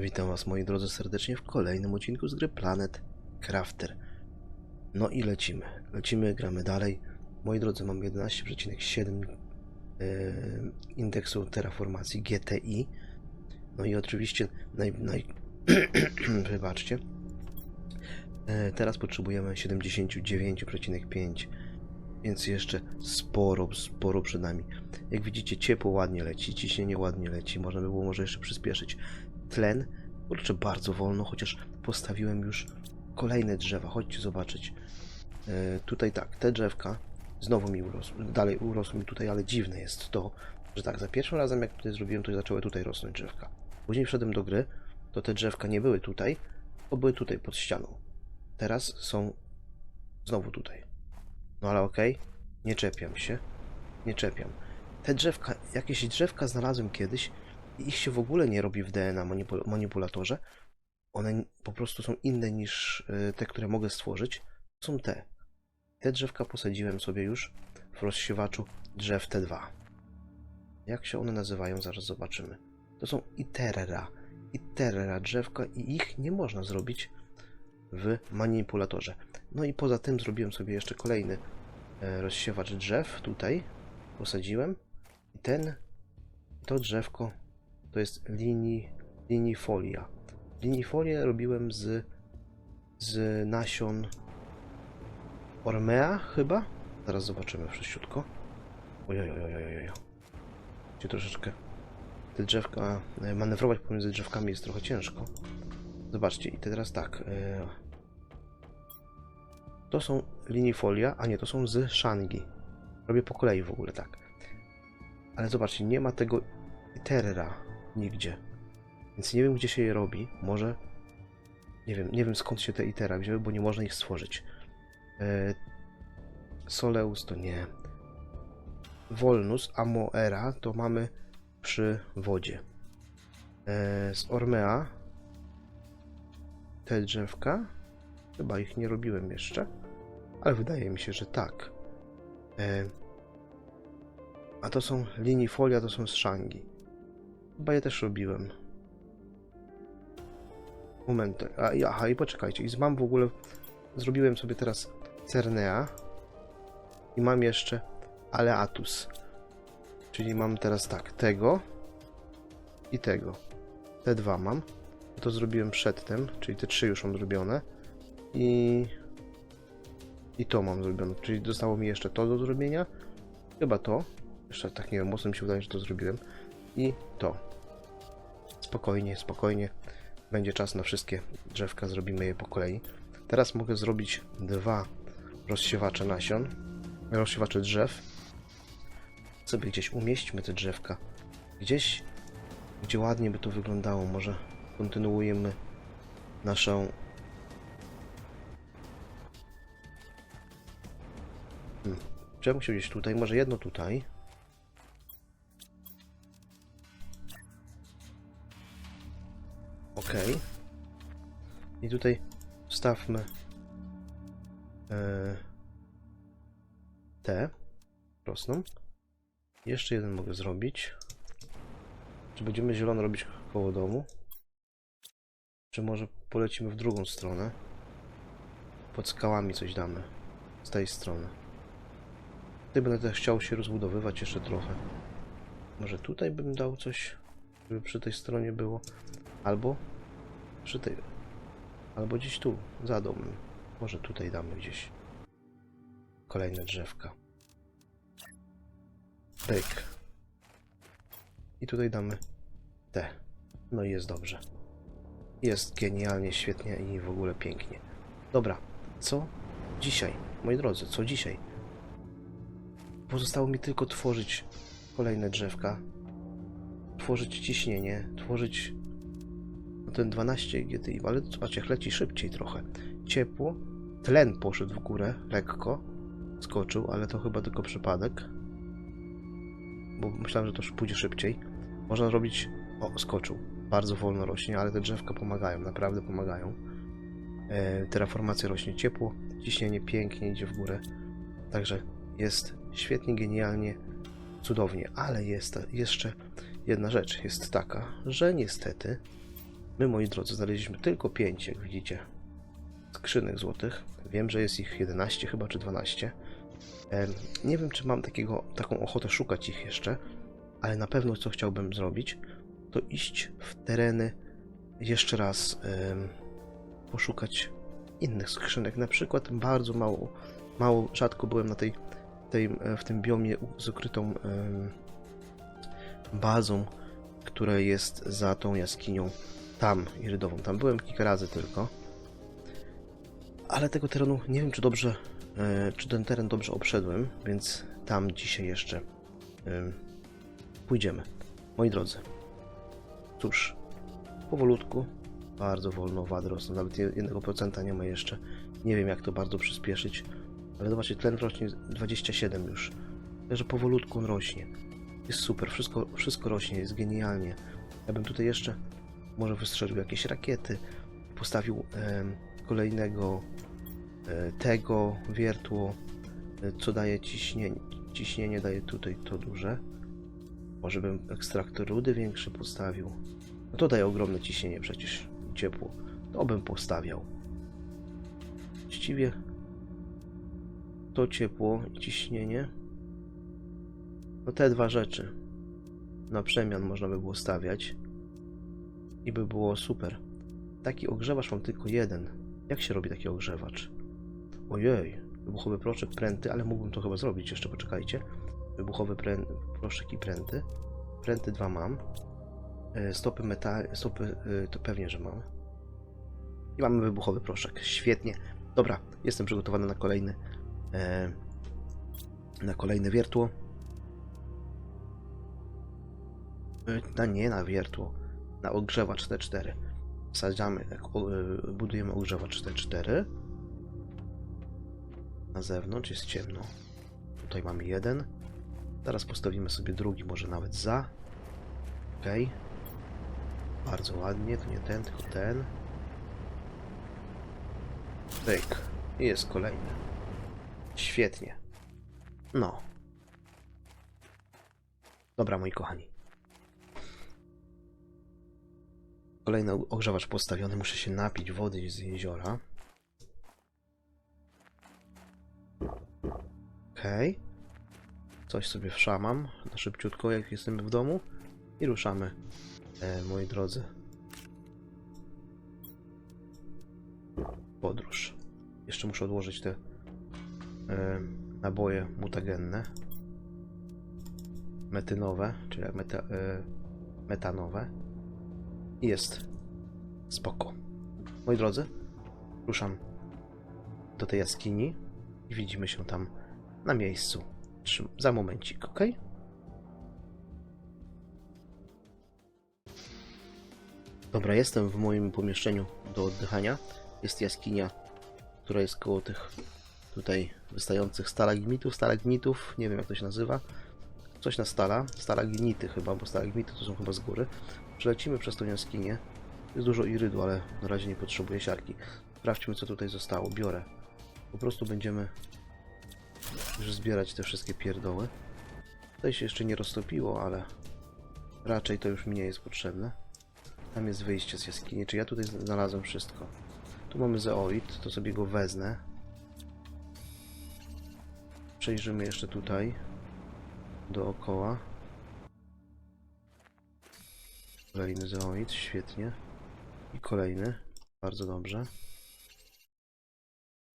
Witam Was moi drodzy serdecznie w kolejnym odcinku z gry Planet Crafter. No i lecimy. Lecimy, gramy dalej. Moi drodzy, mam 11,7 e, indeksu terraformacji GTI. No i oczywiście naj... naj wybaczcie. E, teraz potrzebujemy 79,5 więc jeszcze sporo, sporo przed nami. Jak widzicie, ciepło ładnie leci, ciśnienie ładnie leci, można by było może jeszcze przyspieszyć tlen. Kurczę, bardzo wolno, chociaż postawiłem już kolejne drzewa. Chodźcie zobaczyć. E, tutaj tak, te drzewka znowu mi urosły, dalej urosły mi tutaj, ale dziwne jest to, że tak, za pierwszym razem jak tutaj zrobiłem, to zaczęły tutaj rosnąć drzewka. Później wszedłem do gry, to te drzewka nie były tutaj, bo były tutaj pod ścianą. Teraz są znowu tutaj. No ale okej, nie czepiam się, nie czepiam. Te drzewka, jakieś drzewka znalazłem kiedyś, ich się w ogóle nie robi w DNA manipul manipulatorze. One po prostu są inne niż y, te, które mogę stworzyć. Są te. Te drzewka posadziłem sobie już w rozsiewaczu drzew T2. Jak się one nazywają, zaraz zobaczymy. To są iterera. Iterera drzewka i ich nie można zrobić w manipulatorze. No i poza tym zrobiłem sobie jeszcze kolejny e, rozsiewacz drzew tutaj. Posadziłem. I ten, to drzewko to jest linii, linifolia. Linifolię robiłem z, z nasion Ormea chyba? Zaraz zobaczymy wszyściutko. Ojojojojojoj. Gdzie troszeczkę te drzewka, e, manewrować pomiędzy drzewkami jest trochę ciężko. Zobaczcie, i teraz tak. e, To są linifolia, a nie, to są z Shangi. Robię po kolei w ogóle, tak. Ale zobaczcie, nie ma tego Terra nigdzie. Więc nie wiem, gdzie się je robi. Może. Nie wiem, nie wiem skąd się te itera wzięły, bo nie można ich stworzyć. E... Soleus to nie. Volnus, Amoera to mamy przy wodzie. E... Z Ormea te drzewka. Chyba ich nie robiłem jeszcze, ale wydaje mi się, że tak. E... A to są linifolia, to są z Shangi. Chyba je też robiłem. Moment. A, aha, i poczekajcie. I mam w ogóle... Zrobiłem sobie teraz Cernea. I mam jeszcze Aleatus. Czyli mam teraz tak, tego i tego. Te dwa mam. To zrobiłem przedtem, czyli te trzy już mam zrobione. I... I to mam zrobione, czyli zostało mi jeszcze to do zrobienia. Chyba to. Jeszcze tak nie wiem, mocno mi się wydaje, że to zrobiłem. I to. Spokojnie, spokojnie. Będzie czas na wszystkie drzewka, zrobimy je po kolei. Teraz mogę zrobić dwa rozsiewacze nasion, rozsiewacze drzew. Sobie gdzieś umieśćmy te drzewka. Gdzieś, gdzie ładnie by to wyglądało. Może kontynuujemy naszą... Hmm. Czy ja gdzieś tutaj? Może jedno tutaj. Ok. I tutaj wstawmy e, te. Rosną. Jeszcze jeden mogę zrobić. Czy będziemy zielono robić koło domu? Czy może polecimy w drugą stronę? Pod skałami coś damy. Z tej strony. Tutaj będę chciał się rozbudowywać jeszcze trochę. Może tutaj bym dał coś, żeby przy tej stronie było. Albo przy tej. Albo gdzieś tu, za domem. Może tutaj damy gdzieś. Kolejne drzewka. Pyk. I tutaj damy te. No i jest dobrze. Jest genialnie, świetnie i w ogóle pięknie. Dobra, co dzisiaj? Moi drodzy, co dzisiaj? Pozostało mi tylko tworzyć kolejne drzewka, tworzyć ciśnienie, tworzyć ten 12 GTI, ale zobaczcie, leci szybciej trochę. Ciepło, tlen poszedł w górę lekko, skoczył, ale to chyba tylko przypadek, bo myślałem, że to pójdzie szybciej. Można robić, o, skoczył, bardzo wolno rośnie, ale te drzewka pomagają, naprawdę pomagają. E, terraformacja rośnie ciepło, ciśnienie pięknie idzie w górę, także jest świetnie, genialnie, cudownie, ale jest jeszcze jedna rzecz, jest taka, że niestety My, moi drodzy, znaleźliśmy tylko 5, jak widzicie, skrzynek złotych. Wiem, że jest ich 11 chyba, czy 12. Em, Nie wiem, czy mam takiego, taką ochotę szukać ich jeszcze, ale na pewno co chciałbym zrobić, to iść w tereny jeszcze raz poszukać innych skrzynek. Na przykład bardzo mało, mało, rzadko byłem na tej, tej w tym biomie z ukrytą bazą, która jest za tą jaskinią tam, irydową. Tam byłem kilka razy tylko. Ale tego terenu nie wiem, czy dobrze, e, czy ten teren dobrze obszedłem, więc tam dzisiaj jeszcze em, pójdziemy. Moi drodzy, cóż, powolutku, bardzo wolno wady rosną, nawet je- 1% nie ma jeszcze. Nie wiem, jak to bardzo przyspieszyć, ale zobaczcie, tlen rośnie 27 już. Także powolutku on rośnie. Jest super, wszystko, wszystko rośnie, jest genialnie. Ja bym tutaj jeszcze może wystrzelił jakieś rakiety, postawił kolejnego e, tego wiertło, e, co daje ciśnienie. Ciśnienie daje tutaj to duże. Może bym ekstraktor rudy większy postawił. No to daje ogromne ciśnienie przecież, ciepło. To bym postawiał. Właściwie to ciepło i ciśnienie. No te dwa rzeczy na przemian można by było stawiać i by było super. Taki ogrzewacz mam tylko jeden. Jak się robi taki ogrzewacz? Ojej, wybuchowy proszek, pręty, ale mógłbym to chyba zrobić jeszcze, poczekajcie. Wybuchowy prę... proszek i pręty. Pręty dwa mam. E, Stopy metal, stopy e, to pewnie, że mam. I mamy wybuchowy proszek. Świetnie. Dobra, jestem przygotowany na kolejny e, na kolejne wiertło. Na nie na wiertło, na ogrzewacz T4. Wsadzamy, o- e, budujemy ogrzewacz T4. Na zewnątrz jest ciemno. Tutaj mamy jeden. Teraz postawimy sobie drugi, może nawet za. Ok. Bardzo ładnie, to nie ten, tylko ten. Pyk. I jest kolejny. Świetnie. No. Dobra, moi kochani. Kolejny ogrzewacz postawiony. Muszę się napić wody z jeziora. Okej. Coś sobie wszamam na szybciutko, jak jestem w domu. I ruszamy, e, moi drodzy. Podróż. Jeszcze muszę odłożyć te e, naboje mutagenne. Metynowe, czyli meta, e, metanowe. I Jest. Spoko. Moi drodzy, ruszam do tej jaskini i widzimy się tam na miejscu. Trzym- Za momencik, ok? Dobra, jestem w moim pomieszczeniu do oddychania. Jest jaskinia, która jest koło tych tutaj wystających stalagmitów, stalagmitów, nie wiem jak to się nazywa. Coś na stala, stalagnity chyba, bo stalagmity to są chyba z góry. Przelecimy przez tą jaskinię. Jest dużo irydu, ale na razie nie potrzebuję siarki. Sprawdźmy co tutaj zostało. Biorę. Po prostu będziemy już zbierać te wszystkie pierdoły. Tutaj się jeszcze nie roztopiło, ale raczej to już mi nie jest potrzebne. Tam jest wyjście z jaskini. Czy ja tutaj znalazłem wszystko? Tu mamy zeoid, to sobie go wezmę. Przejrzymy jeszcze tutaj dookoła. Kolejny zeoid, świetnie. I kolejny, bardzo dobrze.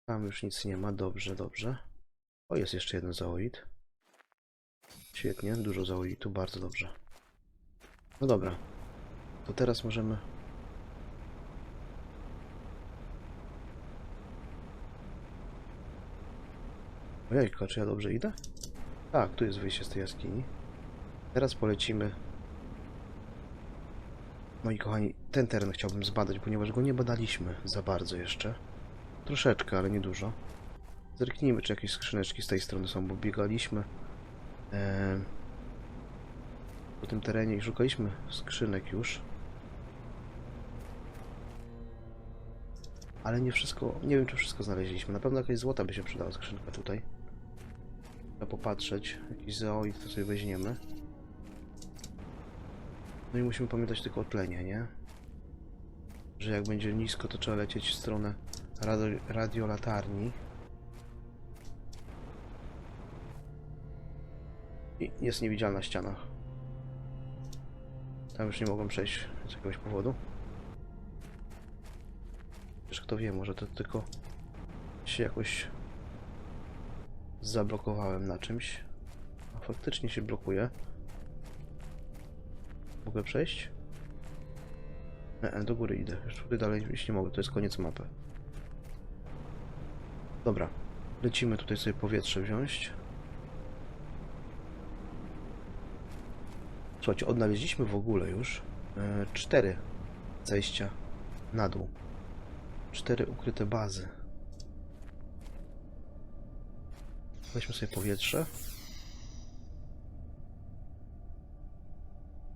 Tam już nic nie ma, dobrze, dobrze. O, jest jeszcze jeden zeoid. Świetnie, dużo zeoidu, bardzo dobrze. No dobra, to teraz możemy... Ojejka, czy ja dobrze idę? Tak, tu jest wyjście z tej jaskini. Teraz polecimy. Moi kochani, ten teren chciałbym zbadać, ponieważ go nie badaliśmy za bardzo jeszcze. Troszeczkę, ale nie dużo. Zerknijmy, czy jakieś skrzyneczki z tej strony są, bo biegaliśmy em, po tym terenie i szukaliśmy skrzynek już. Ale nie wszystko, nie wiem czy wszystko znaleźliśmy. Na pewno jakaś złota by się przydała skrzynka tutaj. Popatrzeć. Jakiś zeoid to sobie weźmiemy. No i musimy pamiętać tylko o tlenie, nie? że jak będzie nisko, to trzeba lecieć w stronę radio, radiolatarni. I jest niewidzialna ściana. Tam już nie mogłem przejść z jakiegoś powodu. Wiesz, kto wie, może to tylko się jakoś zablokowałem na czymś. A faktycznie się blokuje. Mogę przejść? Nie, do góry idę. Już tutaj dalej iść nie mogę, to jest koniec mapy. Dobra, lecimy tutaj sobie powietrze wziąć. Słuchajcie, odnaleźliśmy w ogóle już e, cztery zejścia na dół. Cztery ukryte bazy. Weźmy sobie powietrze.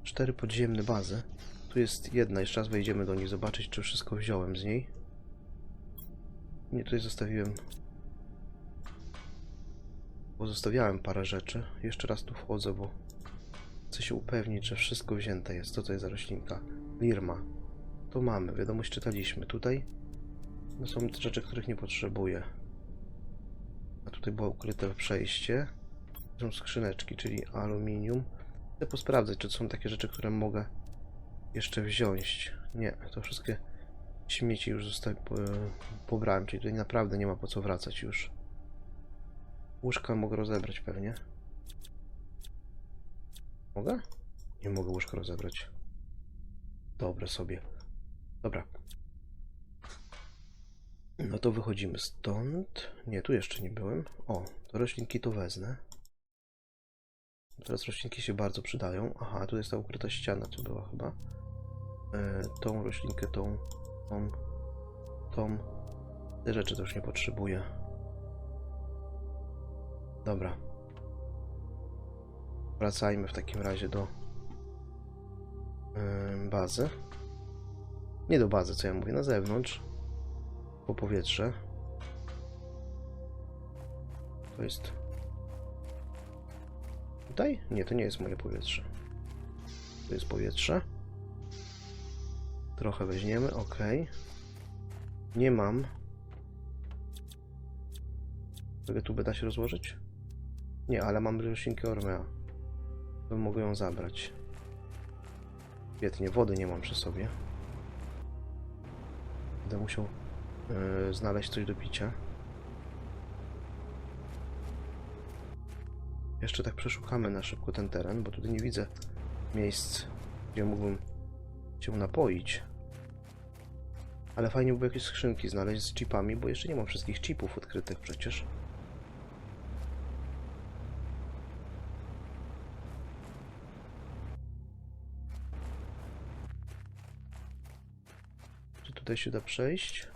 Cztery podziemne bazy. Tu jest jedna, jeszcze raz wejdziemy do niej, zobaczyć czy wszystko wziąłem z niej. Nie, tutaj zostawiłem... Pozostawiałem parę rzeczy. Jeszcze raz tu wchodzę, bo chcę się upewnić, że wszystko wzięte jest. Co to jest za roślinka? Lirma. To mamy, wiadomość czytaliśmy. Tutaj no są rzeczy, których nie potrzebuję. A tutaj było ukryte przejście. Są skrzyneczki, czyli aluminium. Chcę posprawdzać, czy to są takie rzeczy, które mogę jeszcze wziąć. Nie, to wszystkie śmieci już zostały po, pobrałem, czyli tutaj naprawdę nie ma po co wracać już. Łóżka mogę rozebrać pewnie. Mogę? Nie mogę łóżka rozebrać. Dobre sobie. Dobra. No to wychodzimy stąd. Nie, tu jeszcze nie byłem. O, to roślinki to wezmę. Teraz roślinki się bardzo przydają. Aha, tu jest ta ukryta ściana, co była chyba. E, tą roślinkę, tą, tą, tą. Te rzeczy to już nie potrzebuję. Dobra. Wracajmy w takim razie do em, bazy. Nie do bazy, co ja mówię, na zewnątrz. Po powietrze. To jest Tutaj? Nie, to nie jest moje powietrze. To jest powietrze. Trochę weźmiemy, ok. Nie mam. Mogę tu da się rozłożyć? Nie, ale mam roślinkę Ormea. To mogę ją zabrać. Świetnie, wody nie mam przy sobie. Będę musiał yy, znaleźć coś do picia. Jeszcze tak przeszukamy na szybko ten teren, bo tutaj nie widzę miejsc, gdzie mógłbym się napoić. Ale fajnie byłoby jakieś skrzynki znaleźć z chipami, bo jeszcze nie mam wszystkich chipów odkrytych przecież. Czy tutaj się da przejść?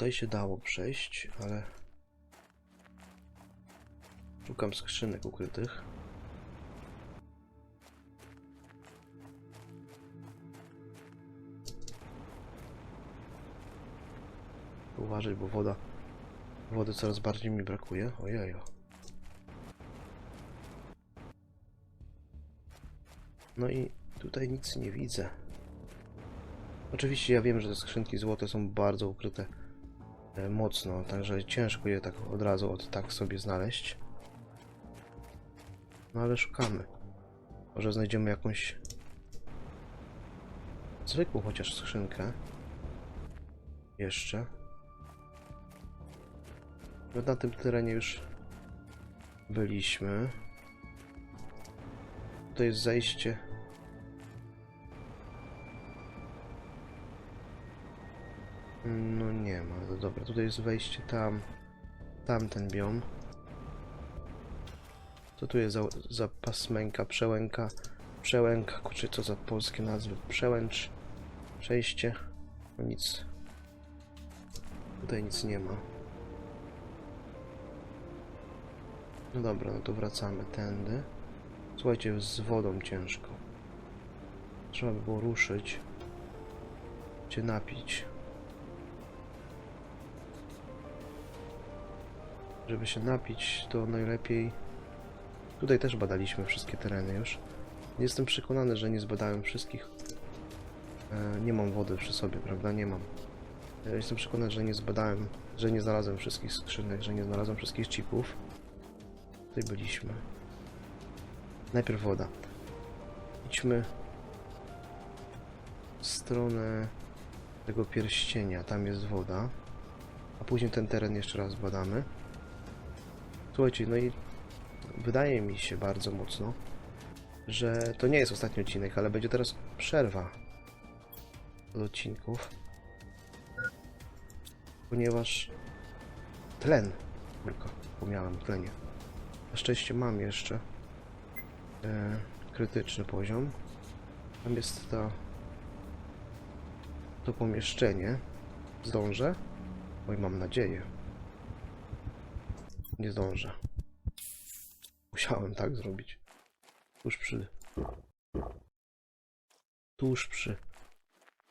Tutaj się dało przejść, ale... Szukam skrzynek ukrytych. Uważaj, bo woda... Wody coraz bardziej mi brakuje. Ojejo. No i tutaj nic nie widzę. Oczywiście ja wiem, że te skrzynki złote są bardzo ukryte mocno, także ciężko je tak od razu od tak sobie znaleźć. No ale szukamy. Może znajdziemy jakąś zwykłą chociaż skrzynkę. Jeszcze. No na tym terenie już byliśmy. To jest zejście. No nie ma, dobra, tutaj jest wejście tam, tamten biom. Co tu jest za, za pasmenka, przełęka, przełęka, kurczę, co za polskie nazwy, przełęcz, przejście, no nic, tutaj nic nie ma. No dobra, no to wracamy tędy. Słuchajcie, z wodą ciężko. Trzeba by było ruszyć, cię napić. Żeby się napić, to najlepiej Tutaj też badaliśmy wszystkie tereny już. Jestem przekonany, że nie zbadałem wszystkich. E, nie mam wody przy sobie, prawda? Nie mam. E, jestem przekonany, że nie zbadałem, że nie znalazłem wszystkich skrzynek, że nie znalazłem wszystkich chipów. Tutaj byliśmy. Najpierw woda. Idźmy w stronę tego pierścienia. Tam jest woda. A później ten teren jeszcze raz badamy. Słuchajcie, no i wydaje mi się bardzo mocno, że to nie jest ostatni odcinek, ale będzie teraz przerwa od odcinków. Ponieważ tlen, tylko wspomniałem o tlenie. Na szczęście mam jeszcze e, krytyczny poziom. Tam jest to to pomieszczenie. Zdążę? Oj, mam nadzieję. Nie zdążę. Musiałem tak zrobić. Tuż przy... Tuż przy...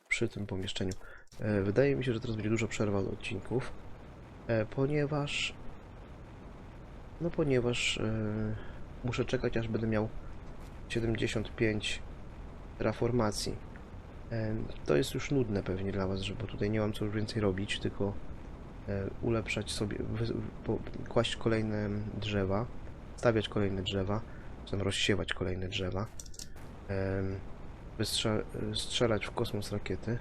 Przy tym pomieszczeniu. E, wydaje mi się, że teraz będzie dużo przerwa od odcinków. E, ponieważ... No ponieważ... E, muszę czekać, aż będę miał 75 reformacji. E, To jest już nudne pewnie dla Was, że bo tutaj nie mam co już więcej robić, tylko ulepszać sobie, kłaść kolejne drzewa, stawiać kolejne drzewa, czy rozsiewać kolejne drzewa, strzelać w kosmos rakiety.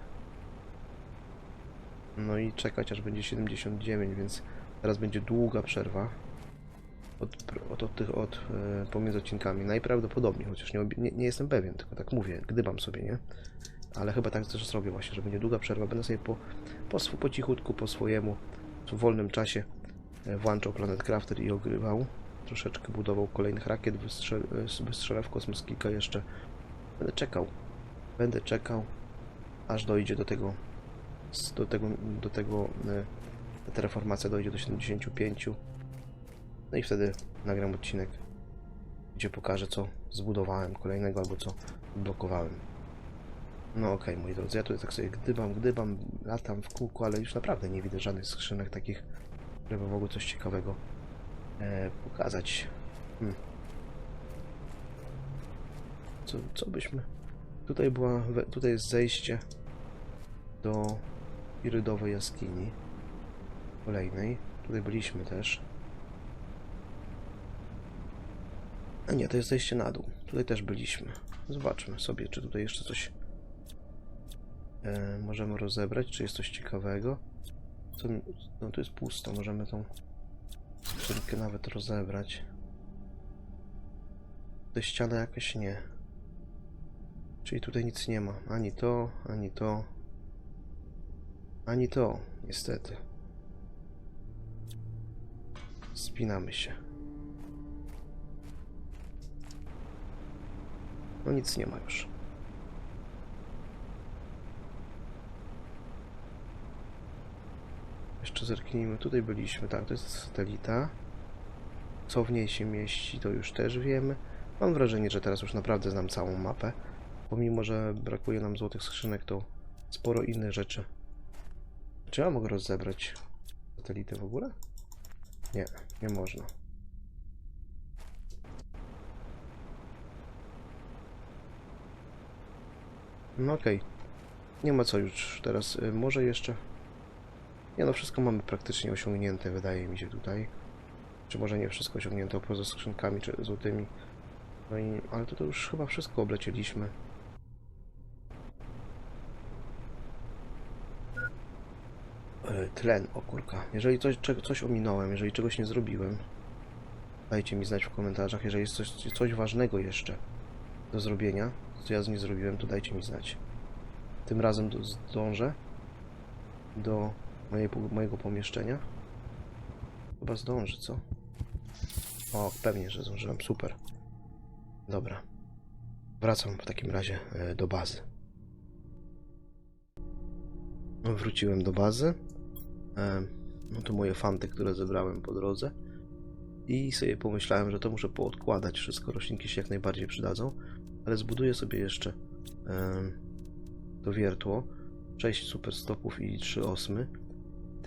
No i czekać aż będzie 79, więc teraz będzie długa przerwa od, od, od tych od e, pomiędzy odcinkami. Najprawdopodobniej, chociaż nie, nie, nie jestem pewien, tylko tak mówię, gdybam sobie, nie? Ale chyba tak też zrobię właśnie, że będzie długa przerwa. Będę sobie po, po, po cichutku, po swojemu, w wolnym czasie e, włączał Planet Crafter i ogrywał. Troszeczkę budował kolejnych rakiet, wystrzel, e, wystrzelał w kosmos kilka jeszcze. Będę czekał. Będę czekał, aż dojdzie do tego, do tego, do tego, e, dojdzie do 75. No i wtedy nagram odcinek, gdzie pokażę, co zbudowałem kolejnego, albo co blokowałem. No okej, moi drodzy, ja tutaj tak sobie gdybam, gdybam, latam w kółku, ale już naprawdę nie widzę żadnych skrzynek takich, żeby mogły coś ciekawego e, pokazać. Hmm. Co, co byśmy... Tutaj była, tutaj jest zejście do irydowej jaskini kolejnej. Tutaj byliśmy też. A nie, to jest zejście na dół. Tutaj też byliśmy. Zobaczmy sobie, czy tutaj jeszcze coś e, możemy rozebrać, czy jest coś ciekawego. Co, no tu jest pusto, możemy tą skrzynkę nawet rozebrać. To ściana jakaś nie. Czyli tutaj nic nie ma. Ani to, ani to. Ani to, niestety. Spinamy się. No nic nie ma już. Jeszcze zerknijmy. Tutaj byliśmy. Tak, to jest satelita. Co w niej się mieści, to już też wiemy. Mam wrażenie, że teraz już naprawdę znam całą mapę. Pomimo, że brakuje nam złotych skrzynek, to sporo innych rzeczy. Czy ja mogę rozebrać satelitę w ogóle? Nie, nie można. No okej. Nie ma co już teraz. y, Może jeszcze... Nie no, wszystko mamy praktycznie osiągnięte, wydaje mi się tutaj. Czy może nie wszystko osiągnięte, poza skrzynkami czy złotymi. No i... Ale to, już chyba wszystko oblecieliśmy. E, Tlen, o kurka. Jeżeli coś, coś ominąłem, jeżeli czegoś nie zrobiłem, dajcie mi znać w komentarzach. Jeżeli jest coś, coś ważnego jeszcze do zrobienia, co ja z nie zrobiłem, to dajcie mi znać. Tym razem zdążę do mojej, po- mojego pomieszczenia. Chyba zdążę, co? O, pewnie, że zdążyłem. Super. Dobra. Wracam w takim razie e, do bazy. No, Wróciłem do bazy. E, No to moje fanty, które zebrałem po drodze. I sobie pomyślałem, że to muszę poodkładać wszystko. Roślinki się jak najbardziej przydadzą. Ale zbuduję sobie jeszcze em, to wiertło. 6 super stopów i 3 osmy.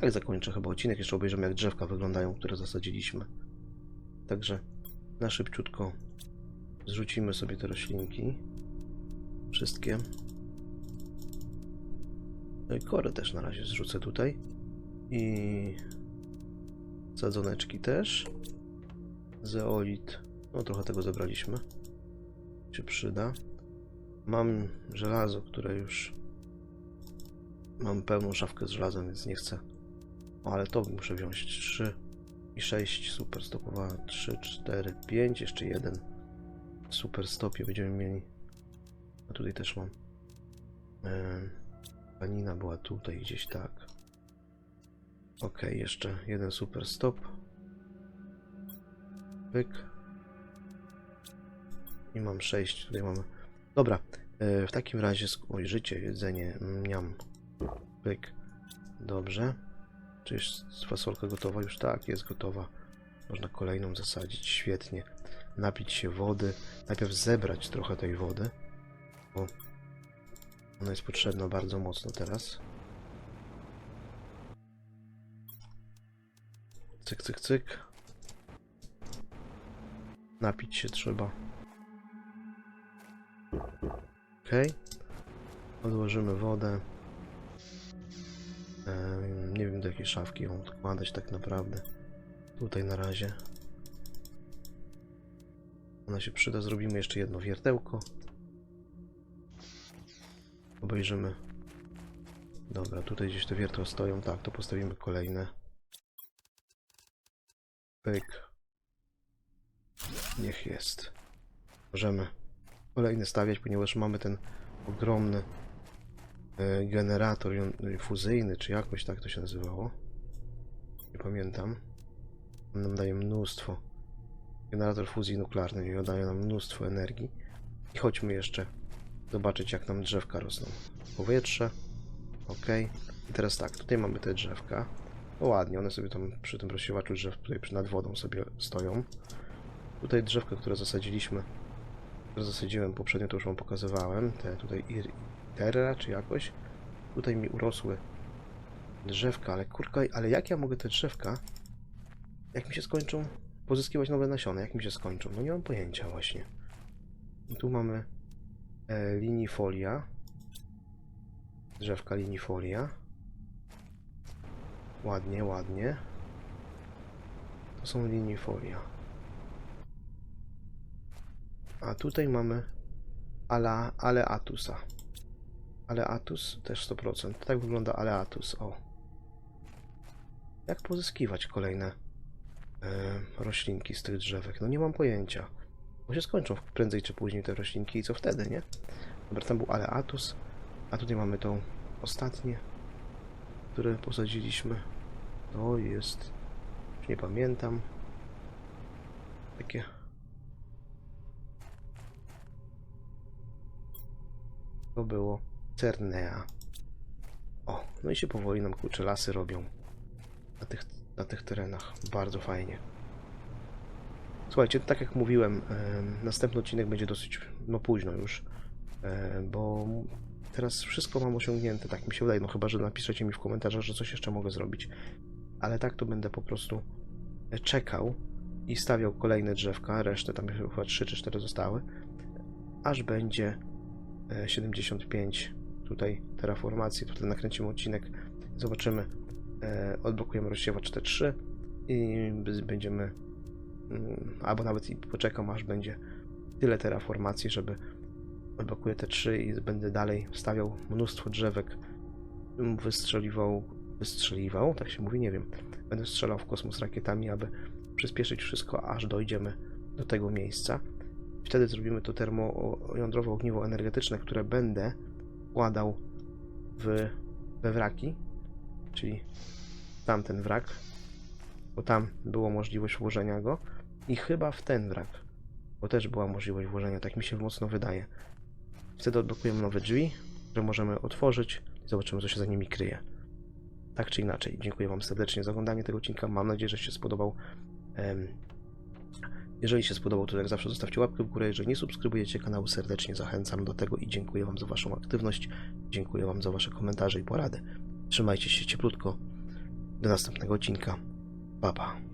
Tak zakończę chyba odcinek. Jeszcze obejrzymy jak drzewka wyglądają, które zasadziliśmy. Także na szybciutko zrzucimy sobie te roślinki. Wszystkie. No i korę też na razie zrzucę tutaj. I sadzoneczki też. Zeolit. No trochę tego zebraliśmy. Się przyda. Mam żelazo, które już mam pełną szafkę z żelazem, więc nie chcę. Ale to muszę wziąć 3 i 6 super stopowa. 3, 4, 5, jeszcze jeden super stopie będziemy mieli. A tutaj też mam. Panina była tutaj gdzieś tak. Ok, jeszcze jeden super stop. Pyk. I mam 6, tutaj mamy. Dobra, e, w takim razie, oj, życie, jedzenie, miam. Pyk. Dobrze. Czy jest fasolka gotowa? Już tak, jest gotowa. Można kolejną zasadzić, świetnie. Napić się wody. Najpierw zebrać trochę tej wody, bo ona jest potrzebna bardzo mocno teraz. Cyk, cyk, cyk. Napić się trzeba. Ok. Odłożymy wodę. Jakiej szafki ją odkładać tak naprawdę. Tutaj na razie. Ona się przyda. Zrobimy jeszcze jedno wiertełko. Obejrzymy. Dobra, tutaj gdzieś te wiertła stoją. Tak, to postawimy kolejne. Pyk. Niech jest. Możemy kolejny stawiać, ponieważ mamy ten ogromny generator jon- fuzyjny, czy jakoś tak to się nazywało. Nie pamiętam. On nam daje mnóstwo. Generator fuzji nuklearnej daje nam mnóstwo energii. I chodźmy jeszcze zobaczyć, jak nam drzewka rosną. Powietrze. Ok. I teraz tak, tutaj mamy te drzewka. No ładnie, one sobie tam przy tym rozsiewaczu drzew tutaj nad wodą sobie stoją. Tutaj drzewka, które zasadziliśmy, które zasadziłem poprzednio, to już wam pokazywałem. Te tutaj terra czy jakoś. Tutaj mi urosły drzewka, ale kurka, ale jak ja mogę te drzewka, jak mi się skończą, pozyskiwać nowe nasiona, jak mi się skończą? No nie mam pojęcia właśnie. I tu mamy e, linifolia. Drzewka linifolia. Ładnie, ładnie. To są linifolia. A tutaj mamy ala, aleatusa. Aleatus też 100%. Tak wygląda aleatus. O. Jak pozyskiwać kolejne e, roślinki z tych drzewek? No nie mam pojęcia. Bo się skończą prędzej czy później te roślinki i co wtedy, nie? Dobra, tam był aleatus. A tutaj mamy tą ostatnie, które posadziliśmy. To jest... Już nie pamiętam. Takie... To było Cernea. O, no i się powoli nam kurczę lasy robią. Na tych, na tych terenach. Bardzo fajnie. Słuchajcie, tak jak mówiłem, em, następny odcinek będzie dosyć no późno już, e, bo teraz wszystko mam osiągnięte, tak mi się wydaje, no chyba, że napiszecie mi w komentarzach, że coś jeszcze mogę zrobić. Ale tak to będę po prostu e, czekał i stawiał kolejne drzewka, resztę tam chyba 3 czy 4 zostały, aż będzie e, 75 tutaj terraformacji, to wtedy nakręcimy odcinek, zobaczymy, e, odblokujemy rozsiewacz T3 i będziemy mm, albo nawet i poczekam aż będzie tyle terraformacji, żeby odblokuję te trzy i będę dalej stawiał mnóstwo drzewek, wystrzeliwał, wystrzeliwał, tak się mówi, nie wiem, będę strzelał w kosmos rakietami, aby przyspieszyć wszystko, aż dojdziemy do tego miejsca. Wtedy zrobimy to termojądrowe ogniwo energetyczne, które będę wkładał w, we wraki, czyli tamten wrak, bo tam była możliwość włożenia go i chyba w ten wrak, bo też była możliwość włożenia, tak mi się mocno wydaje. Wtedy odblokujemy nowe drzwi, które możemy otworzyć i zobaczymy, co się za nimi kryje. Tak czy inaczej, dziękuję Wam serdecznie za oglądanie tego odcinka. Mam nadzieję, że się spodobał. Jeżeli się spodobał, to jak zawsze zostawcie łapkę w górę. Jeżeli nie subskrybujecie kanału, serdecznie zachęcam do tego i dziękuję Wam za Waszą aktywność. Dziękuję Wam za Wasze komentarze i porady. Trzymajcie się cieplutko. Do następnego odcinka. Pa, pa.